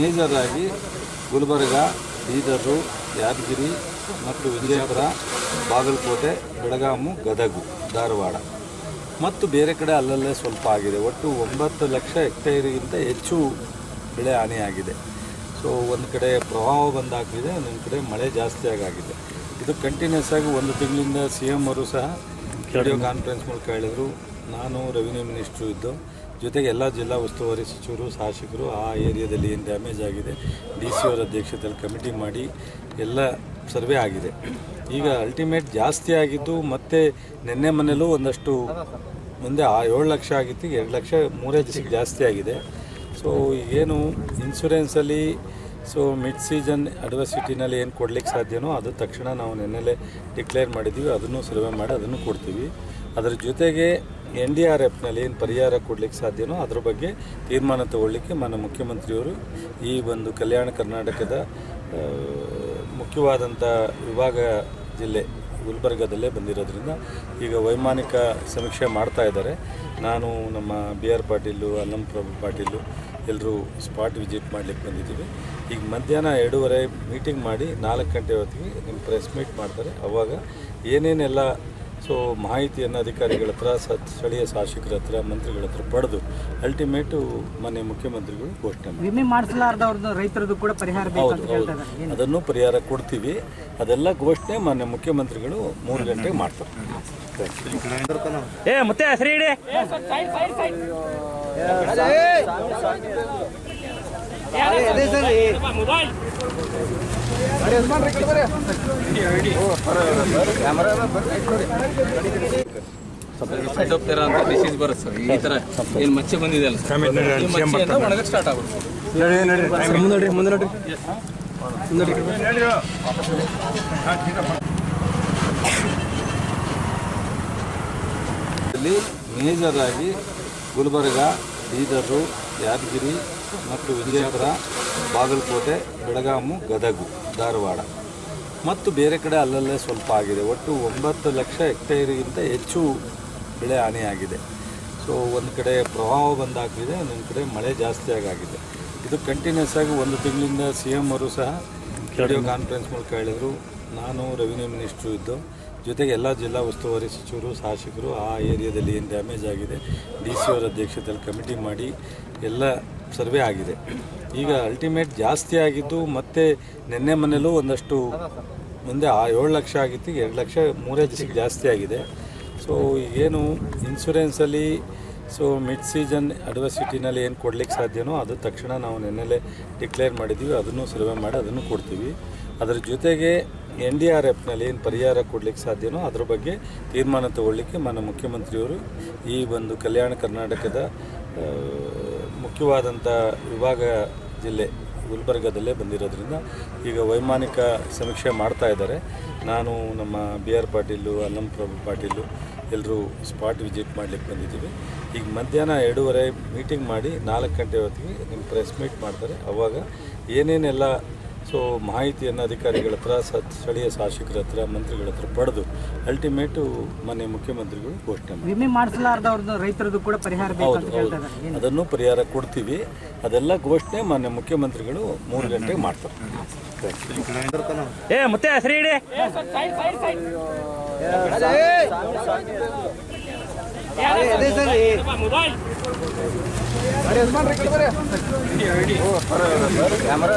Major ಆಗಿ ಗುಲ್ಬರ್ಗ, ಬೀದರು, ಯಾದಗಿರಿ ಮತ್ತು ವಿಜಯಪುರ, ಬಾಗಲಕೋಟೆ ಬೆಳಗಾಮು ಗದಗು, ಧಾರವಾಡ. ಮತ್ತು ಬೇರೆ ಕಡೆ ಅಲ್ಲಲ್ಲೇ ಸ್ವಲ್ಪ ಆಗಿದೆ. ಒಟ್ಟು ಒಂಬತ್ತು ಲಕ್ಷ ಹೆಕ್ಟೇರಿಗಿಂತ ಹೆಚ್ಚು ಬೆಳೆ ಹಾನಿಯಾಗಿದೆ. ಸೊ, ಒಂದು ಕಡೆ ಪ್ರವಾಹ ಬಂದಾಗಿದೆ ಒಂದೊಂದು ಕಡೆ ಮಳೆ ಜಾಸ್ತಿ ಆಗಾಗಿದೆ. ಇದು ಕಂಟಿನ್ಯೂಸ್ ಆಗಿ ಒಂದು ತಿಂಗಳಿಂದ ಸಿ ಎಂ ಅವರು ಸಹ ವಿಡಿಯೋ ಕಾನ್ಫರೆನ್ಸ್ ಮೂಲಕ ಹೇಳಿದರು. ನಾನು ರೆವಿನ್ಯೂ ಮಿನಿಸ್ಟ್ರು ಇದ್ದು. ಜೊತೆಗೆ ಎಲ್ಲ ಜಿಲ್ಲಾ ಉಸ್ತುವಾರಿ ಸಚಿವರು, ಶಾಸಕರು ಆ ಏರಿಯಾದಲ್ಲಿ ಏನು ಡ್ಯಾಮೇಜ್ ಆಗಿದೆ ಡಿ ಸಿ ಅವರ ಅಧ್ಯಕ್ಷತೆಯಲ್ಲಿ ಕಮಿಟಿ ಮಾಡಿ ಎಲ್ಲ ಸರ್ವೆ ಆಗಿದೆ. ಈಗ ಅಲ್ಟಿಮೇಟ್ ಜಾಸ್ತಿ ಆಗಿದ್ದು ಮತ್ತೆ ನಿನ್ನೆ ಮನೇಲೂ ಒಂದಷ್ಟು ಮುಂದೆ ಆ ಏಳು ಲಕ್ಷ ಆಗಿತ್ತು ಎರಡು ಲಕ್ಷ ಮೂರೇ ದಿವಸಕ್ಕೆ ಜಾಸ್ತಿ ಆಗಿದೆ. ಸೊ ಏನು ಇನ್ಶೂರೆನ್ಸಲ್ಲಿ ಸೊ ಮಿಡ್ ಸೀಸನ್ ಅಡ್ವರ್ಸಿಟಿನಲ್ಲಿ ಏನು ಕೊಡ್ಲಿಕ್ಕೆ ಸಾಧ್ಯನೋ ಅದು ತಕ್ಷಣ ನಾವು ನಿನ್ನೆಲೆ ಡಿಕ್ಲೇರ್ ಮಾಡಿದ್ದೀವಿ, ಅದನ್ನು ಸರ್ವೆ ಮಾಡಿ, ಅದನ್ನು ಕೊಡ್ತೀವಿ. ಅದರ ಜೊತೆಗೆ ಎನ್ ಡಿ ಆರ್ ಎಫ್ನಲ್ಲಿ ಏನು ಪರಿಹಾರ ಕೊಡಲಿಕ್ಕೆ ಸಾಧ್ಯನೋ ಅದ್ರ ಬಗ್ಗೆ ತೀರ್ಮಾನ ತಗೊಳ್ಳಿಕ್ಕೆ ಮಾನ್ಯ ಮುಖ್ಯಮಂತ್ರಿಯವರು ಈ ಒಂದು ಕಲ್ಯಾಣ ಕರ್ನಾಟಕದ ಮುಖ್ಯವಾದಂಥ ವಿಭಾಗ ಜಿಲ್ಲೆ, ಗುಲ್ಬರ್ಗದಲ್ಲೇ ಬಂದಿರೋದ್ರಿಂದ ಈಗ ವೈಮಾನಿಕ ಸಮೀಕ್ಷೆ ಮಾಡ್ತಾ ಇದ್ದಾರೆ. ನಾನು ನಮ್ಮ ಬಿ ಆರ್ ಪಾಟೀಲು ಅಲ್ಲಂ ಪ್ರಭು ಪಾಟೀಲು ಎಲ್ಲರೂ ಸ್ಪಾಟ್ ವಿಸಿಟ್ ಮಾಡಲಿಕ್ಕೆ ಬಂದಿದ್ದೀವಿ. ಈಗ ಮಧ್ಯಾಹ್ನ ಎರಡೂವರೆ ಮೀಟಿಂಗ್ ಮಾಡಿ ನಾಲ್ಕು ಗಂಟೆ ಹೊತ್ತಿಗೆ ನಿಮ್ಮ ಪ್ರೆಸ್ ಮೀಟ್ ಮಾಡ್ತಾರೆ. ಅವಾಗ ಏನೇನೆಲ್ಲ ಸೊ ಮಾಹಿತಿಯನ್ನು ಅಧಿಕಾರಿಗಳ ಹತ್ರ ಸ- ಸ್ಥಳೀಯ ಶಾಸಕರ ಹತ್ರ ಮಂತ್ರಿಗಳ ಹತ್ರ ಪಡೆದು ಅಲ್ಟಿಮೇಟು ಮನೆ ಮುಖ್ಯಮಂತ್ರಿಗಳು ಘೋಷಣೆ ಮಾಡಿ ವಿಮೆ ಮಾಡಿಸಲಾರ್ದವ್ರದ್ದು ರೈತರದ್ದು ಕೂಡ ಪರಿಹಾರ ಬೇಕು ಅಂತ ಹೌದು ಹೇಳ್ತಾ ಹೌದು. ಇದ್ದಾರೆ. ಅದನ್ನು ಪರಿಹಾರ ಕೊಡ್ತೀವಿ. ಅದೆಲ್ಲ ಘೋಷಣೆ ಮಾನ್ಯ ಮುಖ್ಯಮಂತ್ರಿಗಳು ಮೂರು ಗಂಟೆಗೆ ಮಾಡ್ತಾರೆ. ಏ ಮತ್ತೆ ಹೆಸರು ಇಡಿ ಸೈಟೋಪ್ಟೆರಾ ಅಂತ ಡಿಸೀಸ್ ಬರುತ್ತೆ ಸರ್ ಈ ತರ ಏನು ಮಚ್ಚೆ ಬಂದಿದೆ ಅಲ್ಲ ಒಣಗಕ್ಕೆ ಸ್ಟಾರ್ಟ್ ಆಗುತ್ತೆ ಮುಂದೆ ಮುಂದೆ ನೋಡ್ರಿ ಮೇಜರ್ ಆಗಿ ಗುಲ್ಬರ್ಗ, ಬೀದರು, ಯಾದಗಿರಿ ಮತ್ತು ವಿಜಯಪುರ, ಬಾಗಲಕೋಟೆ, ಬೆಳಗಾಮು, ಗದಗು, ಧಾರವಾಡ. ಮತ್ತು ಬೇರೆ ಕಡೆ ಅಲ್ಲಲ್ಲೇ ಸ್ವಲ್ಪ ಆಗಿದೆ. ಒಟ್ಟು ಒಂಬತ್ತು ಲಕ್ಷ ಹೆಕ್ಟೇರಿಗಿಂತ ಹೆಚ್ಚು ಬೆಳೆ ಹಾನಿಯಾಗಿದೆ. ಸೊ, ಒಂದು ಕಡೆ ಪ್ರವಾಹ ಬಂದಾಗಿದೆ ಒಂದೊಂದು ಕಡೆ ಮಳೆ ಜಾಸ್ತಿ ಆಗಾಗಿದೆ. ಇದು ಕಂಟಿನ್ಯೂಸ್ ಆಗಿ ಒಂದು ತಿಂಗಳಿಂದ ಸಿ ಎಂ ಅವರು ಸಹ ವಿಡಿಯೋ ಕಾನ್ಫರೆನ್ಸ್ ಮೂಲಕ ಹೇಳಿದರು. ನಾನು ರೆವಿನ್ಯೂ ಮಿನಿಸ್ಟ್ರು ಇದ್ದು, ಜೊತೆಗೆ ಎಲ್ಲ ಜಿಲ್ಲಾ ಉಸ್ತುವಾರಿ ಸಚಿವರು, ಶಾಸಕರು, ಆ ಏರಿಯಾದಲ್ಲಿ ಏನು ಡ್ಯಾಮೇಜ್ ಆಗಿದೆ ಡಿ ಸಿ ಅವರ ಅಧ್ಯಕ್ಷತೆಯಲ್ಲಿ ಕಮಿಟಿ ಮಾಡಿ ಎಲ್ಲ ಸರ್ವೆ ಆಗಿದೆ. ಈಗ ಅಲ್ಟಿಮೇಟ್ ಜಾಸ್ತಿ ಆಗಿದ್ದು ಮತ್ತೆ ನಿನ್ನೆ ಮನೇಲೂ ಒಂದಷ್ಟು ಮುಂದೆ ಆ ಏಳು ಲಕ್ಷ ಆಗಿತ್ತು, ಈಗ ಎರಡು ಲಕ್ಷ ಮೂರೇ ದಿವಸಕ್ಕೆ ಜಾಸ್ತಿ ಆಗಿದೆ. ಸೊ ಏನು ಇನ್ಸೂರೆನ್ಸಲ್ಲಿ ಸೊ ಮಿಡ್ ಸೀಸನ್ ಅಡ್ವರ್ಸಿಟಿನಲ್ಲಿ ಏನು ಕೊಡ್ಲಿಕ್ಕೆ ಸಾಧ್ಯನೋ ಅದು ತಕ್ಷಣ ನಾವು ನಿನ್ನೆಲೆ ಡಿಕ್ಲೇರ್ ಮಾಡಿದ್ದೀವಿ ಅದನ್ನು ಸರ್ವೆ ಮಾಡಿ ಅದನ್ನು ಕೊಡ್ತೀವಿ. ಅದರ ಜೊತೆಗೆ ಎನ್ ಡಿ ಆರ್ ಎಫ್ನಲ್ಲಿ ಏನು ಪರಿಹಾರ ಕೊಡ್ಲಿಕ್ಕೆ ಸಾಧ್ಯನೋ ಅದ್ರ ಬಗ್ಗೆ ತೀರ್ಮಾನ ತಗೊಳ್ಳಿಕ್ಕೆ ಮಾನ್ಯ ಮುಖ್ಯಮಂತ್ರಿಯವರು ಈ ಒಂದು ಕಲ್ಯಾಣ ಕರ್ನಾಟಕದ ಮುಖ್ಯವಾದಂಥ ವಿಭಾಗ ಜಿಲ್ಲೆ ಗುಲ್ಬರ್ಗದಲ್ಲೇ ಬಂದಿರೋದ್ರಿಂದ ಈಗ ವೈಮಾನಿಕ ಸಮೀಕ್ಷೆ ಮಾಡ್ತಾ ಇದ್ದಾರೆ. ನಾನು ನಮ್ಮ ಬಿ ಆರ್ ಪಾಟೀಲು ಪ್ರಭು ಪಾಟೀಲು ಎಲ್ಲರೂ ಸ್ಪಾಟ್ ವಿಸಿಟ್ ಮಾಡಲಿಕ್ಕೆ ಬಂದಿದ್ದೀವಿ. ಈಗ ಮಧ್ಯಾಹ್ನ ಎರಡೂವರೆ ಮೀಟಿಂಗ್ ಮಾಡಿ ನಾಲ್ಕು ಗಂಟೆ ಹೊತ್ತಿಗೆ ನಿಮ್ಮ ಪ್ರೆಸ್ ಮೀಟ್ ಮಾಡ್ತಾರೆ. ಅವಾಗ ಏನೇನೆಲ್ಲ ಸೊ ಮಾಹಿತಿಯನ್ನು ಅಧಿಕಾರಿಗಳ ಹತ್ರ ಸ- ಸ್ಥಳೀಯ ಶಾಸಕರ ಹತ್ರ ಮಂತ್ರಿಗಳ ಹತ್ರ ಪಡೆದು ಅಲ್ಟಿಮೇಟು ಮನೆ ಮುಖ್ಯಮಂತ್ರಿಗಳು ಘೋಷಣೆ ಮಾಡಿ ವಿಮೆ ಮಾಡಿಸಲಾರ್ದವ್ರದ್ದು ರೈತರದ್ದು ಕೂಡ ಪರಿಹಾರ ಬೇಕು ಹೌದು ಅಂತ ಹೌದು. ಹೇಳ್ತಾ ಇದ್ದಾರೆ ಅದನ್ನು ಪರಿಹಾರ ಕೊಡ್ತೀವಿ. ಅದೆಲ್ಲ ಘೋಷಣೆ ಮಾನ್ಯ ಮುಖ್ಯಮಂತ್ರಿಗಳು ಮೂರು ಗಂಟೆಗೆ ಮಾಡ್ತಾರೆ. ಏ ಮತ್ತೆ ಹೆಸರು ಇಡಿ. ಕ್ಯಾಮರಾ